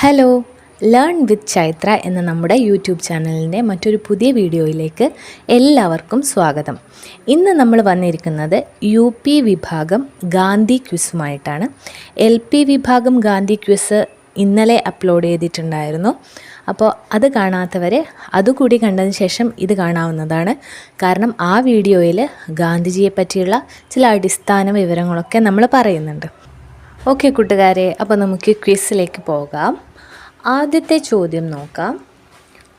Hello learn with Chaitra എന്ന നമ്മുടെ YouTube ചാനലിന്റെ മറ്റൊരു പുതിയ വീഡിയോയിലേക്ക് എല്ലാവർക്കും സ്വാഗതം. ഇന്ന് നമ്മൾ വന്നിരിക്കുന്നത് യു പി വിഭാഗം ഗാന്ധി ക്വിസുമായിട്ടാണ് എൽ പി വിഭാഗം ഗാന്ധി ക്വിസ് ഇന്നലെ അപ്ലോഡ് ചെയ്തിട്ടുണ്ടായിരുന്നു. അപ്പോൾ അത് കാണാത്തവരെ അതുകൂടി കണ്ടതിന് ശേഷം ഇത് കാണാവുന്നതാണ്. കാരണം ആ വീഡിയോയിൽ ഗാന്ധിജിയെ പറ്റിയുള്ള ചില അടിസ്ഥാന വിവരങ്ങളൊക്കെ നമ്മൾ പറയുന്നുണ്ട്. ഓക്കെ കൂട്ടുകാരെ അപ്പോൾ നമുക്ക് ക്വിസിലേക്ക് പോകാം. ആദ്യത്തെ ചോദ്യം നോക്കാം.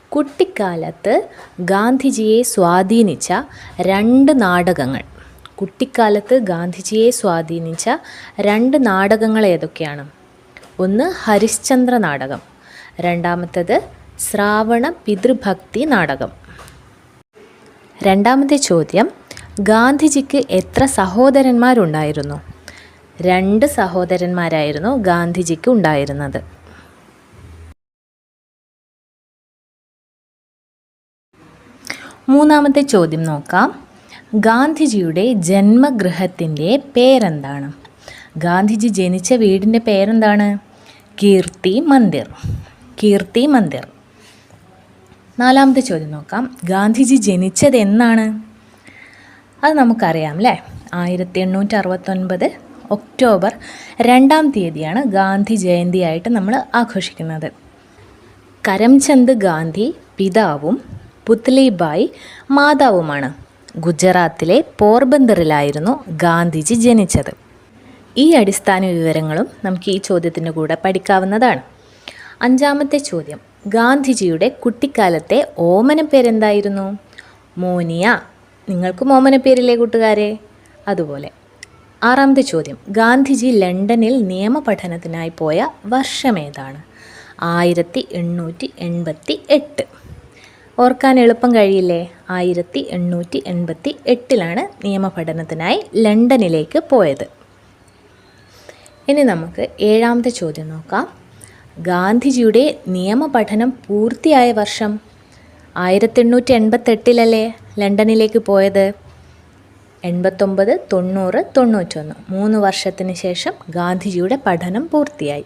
കുട്ടിക്കാലത്ത് ഗാന്ധിജിയെ സ്വാധീനിച്ച രണ്ട് നാടകങ്ങൾ. കുട്ടിക്കാലത്ത് ഗാന്ധിജിയെ സ്വാധീനിച്ച രണ്ട് നാടകങ്ങൾ ഏതൊക്കെയാണ്? ഒന്ന് ഹരിശ്ചന്ദ്ര നാടകം. രണ്ടാമത്തേത് ശ്രാവണ പിതൃഭക്തി നാടകം. രണ്ടാമത്തെ ചോദ്യം ഗാന്ധിജിക്ക് എത്ര സഹോദരന്മാരുണ്ടായിരുന്നു? രണ്ട് സഹോദരന്മാരായിരുന്നു ഗാന്ധിജിക്ക് ഉണ്ടായിരുന്നത്. മൂന്നാമത്തെ ചോദ്യം നോക്കാം. ഗാന്ധിജിയുടെ ജന്മഗൃഹത്തിന്റെ പേരെന്താണ്? ഗാന്ധിജി ജനിച്ച വീടിന്റെ പേരെന്താണ്? കീർത്തി മന്ദിർ. കീർത്തി മന്ദിർ. നാലാമത്തെ ചോദ്യം നോക്കാം. ഗാന്ധിജി ജനിച്ചത് എന്നാണ് അത് നമുക്കറിയാം അല്ലേ ആയിരത്തി എണ്ണൂറ്റി അറുപത്തൊൻപത് ഒക്ടോബർ രണ്ടാം തീയതിയാണ് ഗാന്ധി ജയന്തിയായിട്ട് നമ്മൾ ആഘോഷിക്കുന്നത്. കരംചന്ദ് ഗാന്ധി പിതാവും പുത്ലിബായി മാതാവുമാണ്. ഗുജറാത്തിലെ പോർബന്ദറിലായിരുന്നു ഗാന്ധിജി ജനിച്ചത്. ഈ അടിസ്ഥാന വിവരങ്ങളും നമുക്ക് ഈ ചോദ്യത്തിന്റെ കൂടെ പഠിക്കാവുന്നതാണ്. അഞ്ചാമത്തെ ചോദ്യം. ഗാന്ധിജിയുടെ കുട്ടിക്കാലത്തെ ഓമന പേരെന്തായിരുന്നു? മോനിയ. നിങ്ങൾക്കും ഓമന പേരില്ലേ കൂട്ടുകാരെ? അതുപോലെ. ആറാമത്തെ ചോദ്യം. ഗാന്ധിജി ലണ്ടനിൽ നിയമപഠനത്തിനായി പോയ വർഷമേതാണ് ആയിരത്തി എണ്ണൂറ്റി എൺപത്തി എട്ട് ഓർക്കാൻ എളുപ്പം കഴിയില്ലേ? ആയിരത്തി എണ്ണൂറ്റി എൺപത്തി എട്ടിലാണ് നിയമപഠനത്തിനായി ലണ്ടനിലേക്ക് പോയത്. ഇനി നമുക്ക് ഏഴാമത്തെ ചോദ്യം നോക്കാം. ഗാന്ധിജിയുടെ നിയമപഠനം പൂർത്തിയായ വർഷം ആയിരത്തി എണ്ണൂറ്റി എൺപത്തെട്ടിലല്ലേ ലണ്ടനിലേക്ക് പോയത്? എൺപത്തൊമ്പത് തൊണ്ണൂറ് തൊണ്ണൂറ്റൊന്ന്. മൂന്ന് വർഷത്തിന് ശേഷം ഗാന്ധിജിയുടെ പഠനം പൂർത്തിയായി.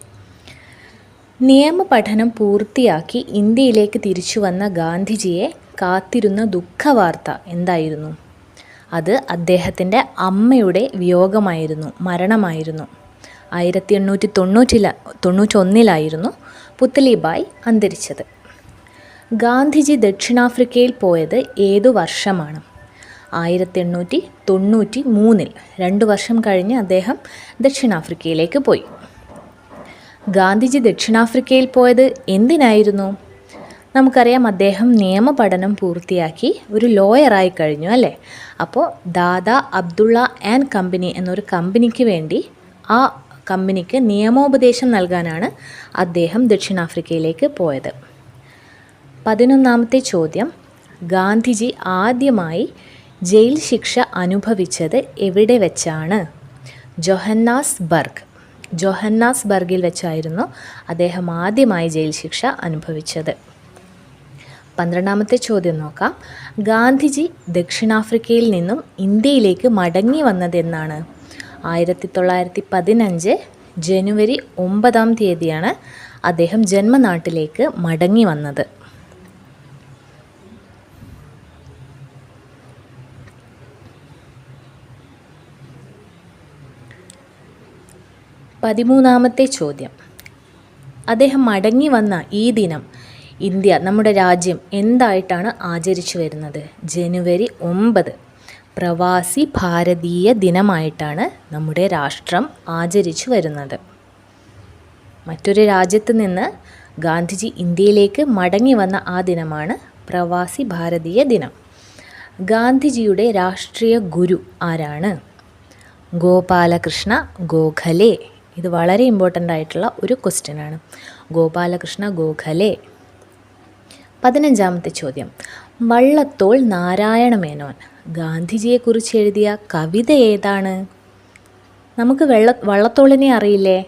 നിയമപഠനം പൂർത്തിയാക്കി ഇന്ത്യയിലേക്ക് തിരിച്ചു വന്ന ഗാന്ധിജിയെ കാത്തിരുന്ന ദുഃഖവാർത്ത എന്തായിരുന്നു? അത് അദ്ദേഹത്തിന്റെ അമ്മയുടെ വിയോഗമായിരുന്നു മരണമായിരുന്നു. ആയിരത്തി എണ്ണൂറ്റി തൊണ്ണൂറ്റില തൊണ്ണൂറ്റൊന്നിലായിരുന്നു പുത്തലിബായ് അന്തരിച്ചത്. ഗാന്ധിജി ദക്ഷിണാഫ്രിക്കയിൽ പോയത് ഏതു വർഷമാണ്? ആയിരത്തി എണ്ണൂറ്റി തൊണ്ണൂറ്റി മൂന്നിൽ രണ്ട് വർഷം കഴിഞ്ഞ് അദ്ദേഹം ദക്ഷിണാഫ്രിക്കയിലേക്ക് പോയി. ഗാന്ധിജി ദക്ഷിണാഫ്രിക്കയിൽ പോയത് എന്തിനായിരുന്നു? നമുക്കറിയാം അദ്ദേഹം നിയമപഠനം പൂർത്തിയാക്കി ഒരു ലോയറായി കഴിഞ്ഞു അല്ലേ? അപ്പോൾ ദാദാ അബ്ദുള്ള ആൻഡ് കമ്പനി എന്നൊരു കമ്പനിക്ക് വേണ്ടി ആ കമ്പനിക്ക് നിയമോപദേശം നൽകാനാണ് അദ്ദേഹം ദക്ഷിണാഫ്രിക്കയിലേക്ക് പോയത്. പതിനൊന്നാമത്തെ ചോദ്യം. ഗാന്ധിജി ആദ്യമായി ജയിൽ ശിക്ഷ അനുഭവിച്ചത് എവിടെ വെച്ചാണ്? ജൊഹന്നാസ് ബർഗ് ജൊഹന്നാസ് ബർഗിൽ വെച്ചായിരുന്നു അദ്ദേഹം ആദ്യമായി ജയിൽ ശിക്ഷ അനുഭവിച്ചത്. പന്ത്രണ്ടാമത്തെ ചോദ്യം നോക്കാം. ഗാന്ധിജി ദക്ഷിണാഫ്രിക്കയിൽ നിന്നും ഇന്ത്യയിലേക്ക് മടങ്ങി വന്നതെന്നാണ്. ആയിരത്തി തൊള്ളായിരത്തി പതിനഞ്ച് ജനുവരി ഒമ്പതാം തീയതിയാണ് അദ്ദേഹം ജന്മനാട്ടിലേക്ക് മടങ്ങി വന്നത്. പതിമൂന്നാമത്തെ ചോദ്യം. അദ്ദേഹം മടങ്ങി വന്ന ഈ ദിനം ഇന്ത്യ നമ്മുടെ രാജ്യം എന്തായിട്ടാണ് ആചരിച്ചു വരുന്നത്? ജനുവരി ഒമ്പത്. പ്രവാസി ഭാരതീയ ദിനമായിട്ടാണ് നമ്മുടെ രാഷ്ട്രം ആചരിച്ചു വരുന്നത്. മറ്റൊരു രാജ്യത്ത് നിന്ന് ഗാന്ധിജി ഇന്ത്യയിലേക്ക് മടങ്ങി വന്ന ആ ദിനമാണ് പ്രവാസി ഭാരതീയ ദിനം. ഗാന്ധിജിയുടെ രാഷ്ട്രീയ ഗുരു ആരാണ്? ഗോപാലകൃഷ്ണ ഗോഖലെ. ഇത് വളരെ ഇമ്പോർട്ടന്റ് ആയിട്ടുള്ള ഒരു ക്വസ്റ്റ്യനാണ് ഗോപാലകൃഷ്ണ ഗോഖലെ. പതിനഞ്ചാമത്തെ ചോദ്യം. വള്ളത്തോൾ നാരായണ മേനോൻ ഗാന്ധിജിയെക്കുറിച്ച് എഴുതിയ കവിത ഏതാണ്? നമുക്ക് വെള്ള വള്ളത്തോളിനെ അറിയില്ലേ?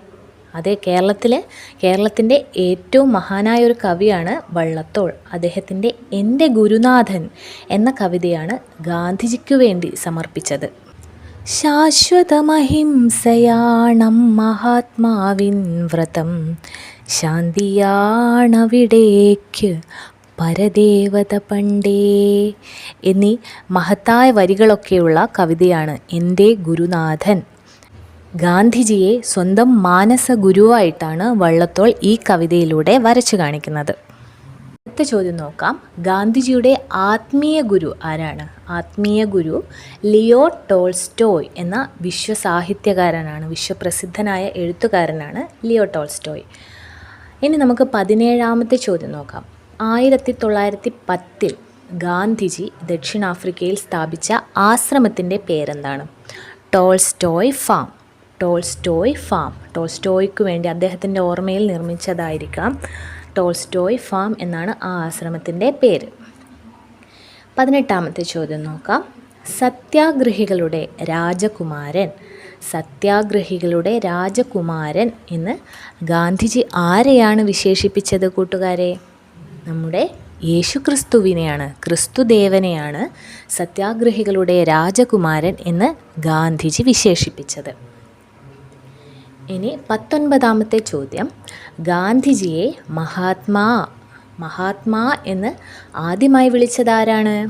അതെ കേരളത്തിലെ കേരളത്തിന്റെ ഏറ്റവും മഹാനായ ഒരു കവിയാണ് വള്ളത്തോൾ. അദ്ദേഹത്തിന്റെ എന്റെ ഗുരുനാഥൻ എന്ന കവിതയാണ് ഗാന്ധിജിക്കു വേണ്ടി സമർപ്പിച്ചത്. ശാശ്വതമഹിംസയാണം മഹാത്മാവിൻ വ്രതം. ശാന്തിയാണവിടേക്ക് പരദേവത പണ്ടേ എന്നീ മഹത്തായ വരികളൊക്കെയുള്ള കവിതയാണ് എന്റെ ഗുരുനാഥൻ. ഗാന്ധിജിയെ സ്വന്തം മാനസ ഗുരുവായിട്ടാണ് വള്ളത്തോൾ ഈ കവിതയിലൂടെ വരച്ചു കാണിക്കുന്നത്. അടുത്ത ചോദ്യം നോക്കാം. ഗാന്ധിജിയുടെ ആത്മീയ ഗുരു ആരാണ്? ആത്മീയ ഗുരു ലിയോ ടോൾസ്റ്റോയ് എന്ന വിശ്വസാഹിത്യകാരനാണ് വിശ്വപ്രസിദ്ധനായ എഴുത്തുകാരനാണ് ലിയോ ടോൾസ്റ്റോയ്. ഇനി നമുക്ക് പതിനേഴാമത്തെ ചോദ്യം നോക്കാം. ആയിരത്തി തൊള്ളായിരത്തി പത്തിൽ ഗാന്ധിജി ദക്ഷിണാഫ്രിക്കയിൽ സ്ഥാപിച്ച ആശ്രമത്തിന്റെ പേരെന്താണ്? Tolstoy farm. Tolstoy farm. ടോൾസ്റ്റോയ്ക്ക് വേണ്ടി അദ്ദേഹത്തിന്റെ ഓർമ്മയിൽ നിർമ്മിച്ചതായിരിക്കാം ടോൾസ്റ്റോയ് ഫാം എന്നാണ് ആ ആശ്രമത്തിന്റെ പേര്. പതിനെട്ടാമത്തെ ചോദ്യം നോക്കാം. സത്യാഗ്രഹികളുടെ രാജകുമാരൻ സത്യാഗ്രഹികളുടെ രാജകുമാരൻ എന്ന് ഗാന്ധിജി ആരെയാണ് വിശേഷിപ്പിച്ചത് കൂട്ടുകാരെ? നമ്മുടെ യേശു ക്രിസ്തുവിനെയാണ് ക്രിസ്തുദേവനെയാണ് സത്യാഗ്രഹികളുടെ രാജകുമാരൻ എന്ന് ഗാന്ധിജി വിശേഷിപ്പിച്ചത്. ഇനി പത്തൊൻപതാമത്തെ ചോദ്യം. ഗാന്ധിജിയെ മഹാത്മാ മഹാത്മാ എന്ന് ആദ്യമായി വിളിച്ചതാരാണ്?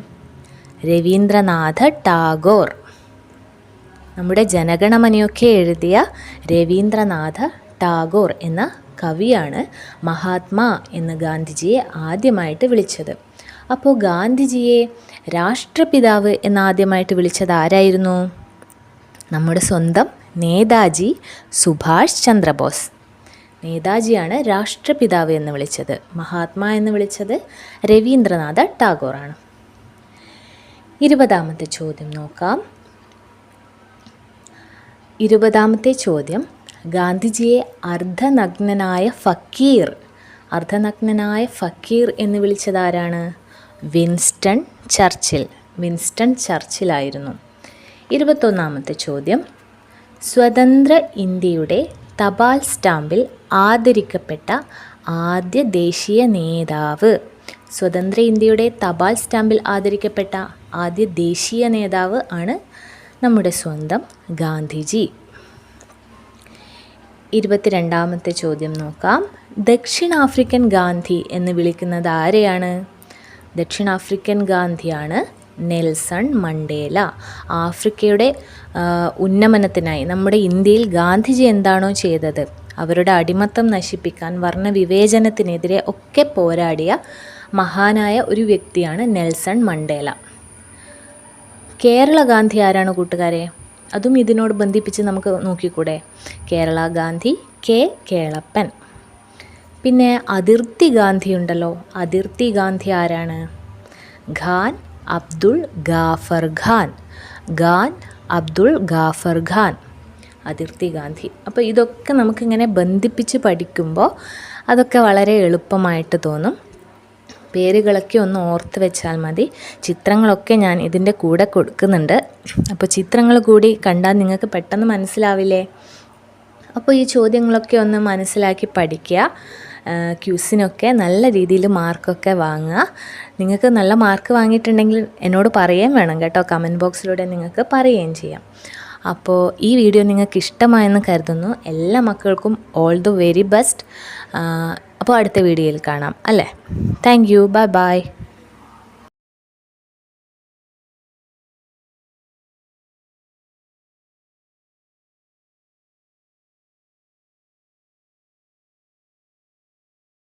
രവീന്ദ്രനാഥ ടാഗോർ. നമ്മുടെ ജനഗണമനയൊക്കെ എഴുതിയ രവീന്ദ്രനാഥ ടാഗോർ എന്ന കവിയാണ് മഹാത്മാ എന്ന് ഗാന്ധിജിയെ ആദ്യമായിട്ട് വിളിച്ചത്. അപ്പോൾ ഗാന്ധിജിയെ രാഷ്ട്രപിതാവ് എന്നാദ്യമായിട്ട് വിളിച്ചത് ആരായിരുന്നു? നമ്മുടെ സ്വന്തം നേതാജി സുഭാഷ് ചന്ദ്രബോസ്. നേതാജിയാണ് രാഷ്ട്രപിതാവ് എന്ന് വിളിച്ചത്. മഹാത്മാ എന്ന് വിളിച്ചത് രവീന്ദ്രനാഥ ടാഗോറാണ്. ഇരുപതാമത്തെ ചോദ്യം നോക്കാം. ഇരുപതാമത്തെ ചോദ്യം. ഗാന്ധിജിയെ അർദ്ധനഗ്നനായ ഫക്കീർ അർദ്ധനഗ്നനായ ഫക്കീർ എന്ന് വിളിച്ചത് ആരാണ് വിൻസ്റ്റൺ ചർച്ചിൽ വിൻസ്റ്റൺ ചർച്ചിലായിരുന്നു. ഇരുപത്തൊന്നാമത്തെ ചോദ്യം. സ്വതന്ത്ര ഇന്ത്യയുടെ തപാൽ സ്റ്റാമ്പിൽ ആദരിക്കപ്പെട്ട ആദ്യ ദേശീയ നേതാവ്. സ്വതന്ത്ര ഇന്ത്യയുടെ തപാൽ സ്റ്റാമ്പിൽ ആദരിക്കപ്പെട്ട ആദ്യ ദേശീയ നേതാവ് ആണ് നമ്മുടെ സ്വന്തം ഗാന്ധിജി. ഇരുപത്തിരണ്ടാമത്തെ ചോദ്യം നോക്കാം. ദക്ഷിണാഫ്രിക്കൻ ഗാന്ധി എന്ന് വിളിക്കുന്നത് ആരെയാണ്? ദക്ഷിണാഫ്രിക്കൻ ഗാന്ധിയാണ് നെൽസൺ മണ്ടേല. ആഫ്രിക്കയുടെ ഉന്നമനത്തിനായി നമ്മുടെ ഇന്ത്യയിൽ ഗാന്ധിജി എന്താണോ ചെയ്തത്? അവരുടെ അടിമത്തം നശിപ്പിക്കാൻ വർണവിവേചനത്തിനെതിരെ ഒക്കെ പോരാടിയ മഹാനായ ഒരു വ്യക്തിയാണ് നെൽസൺ മണ്ടേല. കേരള ഗാന്ധി ആരാണ് കൂട്ടുകാരെ? അതും ഇതിനോട് ബന്ധിപ്പിച്ച് നമുക്ക് നോക്കിക്കൂടെ. കേരള ഗാന്ധി കെ കേളപ്പൻ. പിന്നെ അതിർത്തി ഗാന്ധി ഉണ്ടല്ലോ. അതിർത്തി ഗാന്ധി ആരാണ്? ഖാൻ അബ്ദുൾ ഗാഫർ ഖാൻ. ഖാൻ അബ്ദുൾ ഗാഫർ ഖാൻ. അതിർത്തി ഗാന്ധി. അപ്പോൾ ഇതൊക്കെ നമുക്കിങ്ങനെ ബന്ധിപ്പിച്ച് പഠിക്കുമ്പോൾ അതൊക്കെ വളരെ എളുപ്പമായിട്ട് തോന്നും. പേരുകളൊക്കെ ഒന്ന് ഓർത്ത് വെച്ചാൽ മതി. ചിത്രങ്ങളൊക്കെ ഞാൻ ഇതിന്റെ കൂടെ കൊടുക്കുന്നുണ്ട്. അപ്പോൾ ചിത്രങ്ങൾ കൂടി കണ്ടാൽ നിങ്ങൾക്ക് പെട്ടെന്ന് മനസ്സിലാവില്ലേ? അപ്പോൾ ഈ ചോദ്യങ്ങളൊക്കെ ഒന്ന് മനസ്സിലാക്കി പഠിക്കുക. ക്യൂസിനൊക്കെ നല്ല രീതിയിൽ മാർക്കൊക്കെ വാങ്ങുക. നിങ്ങൾക്ക് നല്ല മാർക്ക് വാങ്ങിയിട്ടുണ്ടെങ്കിൽ എന്നോട് പറയുകയും വേണം കേട്ടോ. കമന്റ് ബോക്സിലൂടെ നിങ്ങൾക്ക് പറയുകയും ചെയ്യാം. അപ്പോൾ ഈ വീഡിയോ നിങ്ങൾക്ക് ഇഷ്ടമായെന്ന് കരുതുന്നു. എല്ലാ മക്കൾക്കും ഓൾ ദ വെരി ബെസ്റ്റ്. അപ്പോൾ അടുത്ത വീഡിയോയിൽ കാണാം അല്ലേ? Thank you bye bye